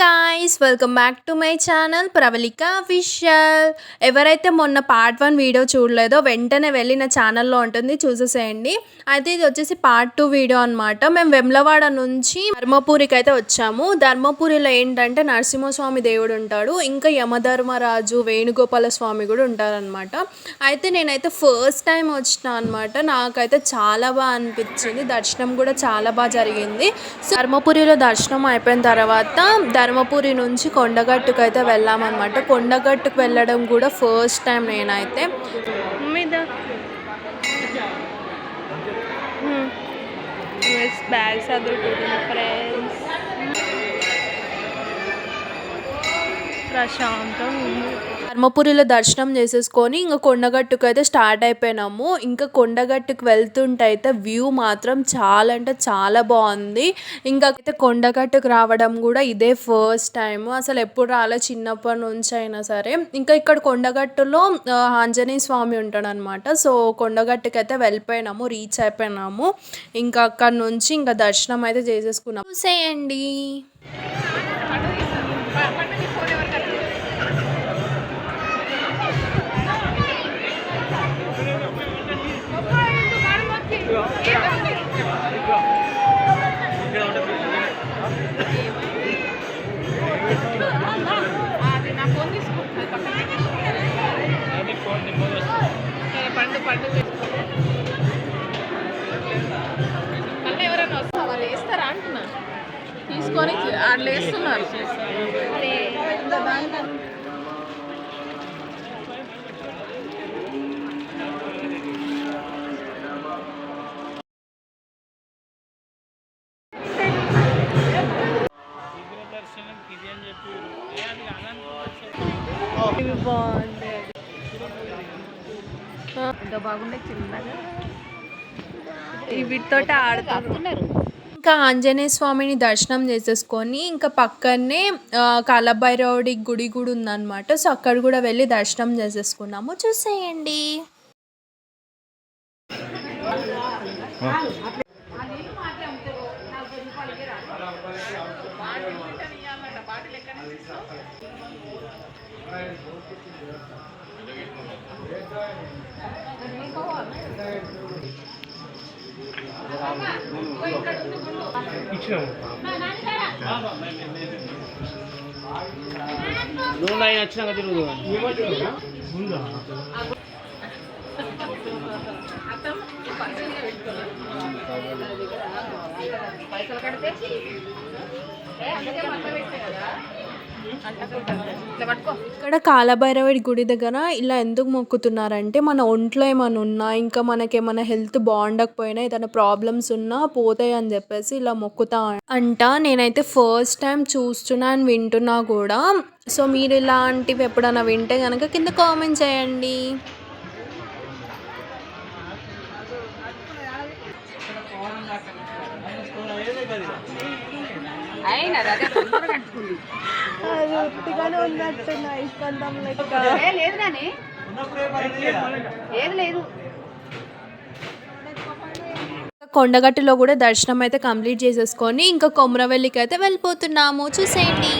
Guys welcome back to my channel Pravalika official ఎవరైతే మొన్న part one video చూడలేదో వెంటనే వెళ్ళి నా ఛానల్లో ఉంటుంది చూసేసేయండి. అయితే ఇది వచ్చేసి పార్ట్ టూ వీడియో అనమాట మేము వెమ్లవాడ నుంచి ధర్మపురికి అయితే వచ్చాము. ధర్మపురిలో ఏంటంటే నరసింహస్వామి దేవుడు ఉంటాడు ఇంకా యమధర్మరాజు వేణుగోపాల స్వామి కూడా ఉంటారనమాట అయితే నేనైతే ఫస్ట్ టైం వచ్చిన అనమాట నాకైతే చాలా బాగా అనిపించింది దర్శనం కూడా చాలా బాగా జరిగింది. ధర్మపురిలో దర్శనం అయిపోయిన తర్వాత ధర్మపురి నుంచి కొండగట్టుకు అయితే వెళ్ళామన్నమాట. కొండగట్టుకు వెళ్ళడం కూడా ఫస్ట్ టైం నేనైతే. మీద. బ్యాగ్ చదువుకుంటున్నా ఫ్రెండ్స్ ప్రశాంతం ధర్మపురిలో దర్శనం చేసేసుకొని ఇంకా కొండగట్టుకు అయితే స్టార్ట్ అయిపోయినాము. ఇంకా కొండగట్టుకు వెళ్తుంటే అయితే వ్యూ మాత్రం చాలా అంటే చాలా బాగుంది. ఇంకా అయితే కొండగట్టుకు రావడం కూడా ఇదే ఫస్ట్ టైం అసలు ఎప్పుడు రాలే చిన్నప్పటి నుంచి అయినా సరే. ఇంకా ఇక్కడ కొండగట్టులో ఆంజనేయ స్వామి ఉంటాడు అనమాట సో కొండగట్టుకు అయితే వెళ్ళిపోయినాము రీచ్ అయిపోయినాము. ఇంకా అక్కడ నుంచి ఇంకా దర్శనం అయితే చేసేసుకున్నాము. చూసేయండి. సరే, మళ్ళీ ఎవరైనా వస్తా వాళ్ళు వేస్తారా అంటున్నా తీసుకొని వాళ్ళు వేస్తున్నారు అరే, ఇంకా బాగుండే చిన్నగా. వీటితోటి ఆడుతున్నారు ఇంకా ఆంజనేయ స్వామిని దర్శనం చేసేసుకొని ఇంకా పక్కనే కాలభైరవుడి గుడి కూడా ఉందన్నమాట. సో అక్కడ కూడా వెళ్ళి దర్శనం చేసేసుకున్నాము. చూసేయండి. నువ్వు ఆయన వచ్చినాక తిరుగుదు. పైసలు కడితే అందుకే మళ్ళీ పెట్టే కదా ఇక్కడ కాలభైరవుడి గుడి దగ్గర ఇలా ఎందుకు మొక్కుతున్నారంటే మన ఒంట్లో ఏమైనా ఉన్నా ఇంకా మనకి ఏమైనా హెల్త్ బాగుండకపోయినా ఏదైనా ప్రాబ్లమ్స్ ఉన్నా పోతాయి అని చెప్పేసి ఇలా మొక్కుతా అంట. నేనైతే ఫస్ట్ టైం చూస్తున్నా అని వింటున్నా కూడా. సో మీరు ఇలాంటివి ఎప్పుడైనా వింటే కనుక కింద కామెంట్ చేయండి. అయినది అదే తొందరగా కట్టుకుంది ఏ, లేదు నాని. ఏది లేదు. కొండగట్టులో కూడా దర్శనం అయితే కంప్లీట్ చేసేసుకొని ఇంకా కొమరవెల్లికి అయితే వెళ్ళిపోతున్నాము. చూసేయండి.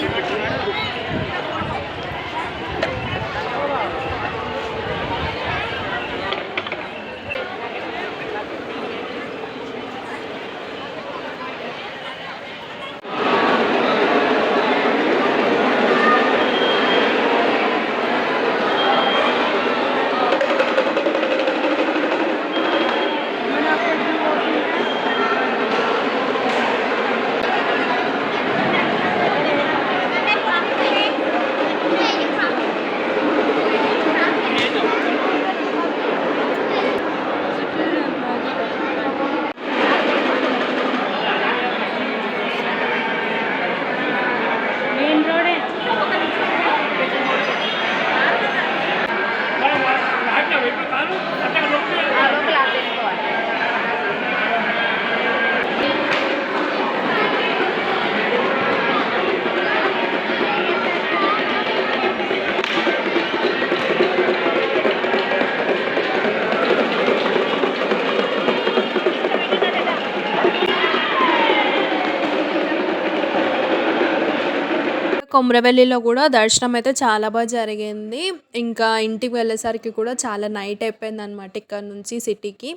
కొమరవెల్లిలో కూడా దర్శనం అయితే చాలా బాగా జరిగింది. ఇంకా ఇంటికి వెళ్ళేసరికి కూడా చాలా నైట్ అయిపోయింది అనమాట ఇక్కడ నుంచి సిటీకి.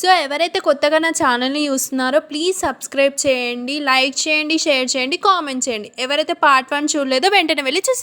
సో ఎవరైతే కొత్తగా నా ఛానల్ని చూస్తున్నారో ప్లీజ్ సబ్స్క్రైబ్ చేయండి లైక్ చేయండి షేర్ చేయండి కామెంట్ చేయండి. ఎవరైతే పార్ట్ వన్ చూడలేదో వెంటనే వెళ్ళి చూసి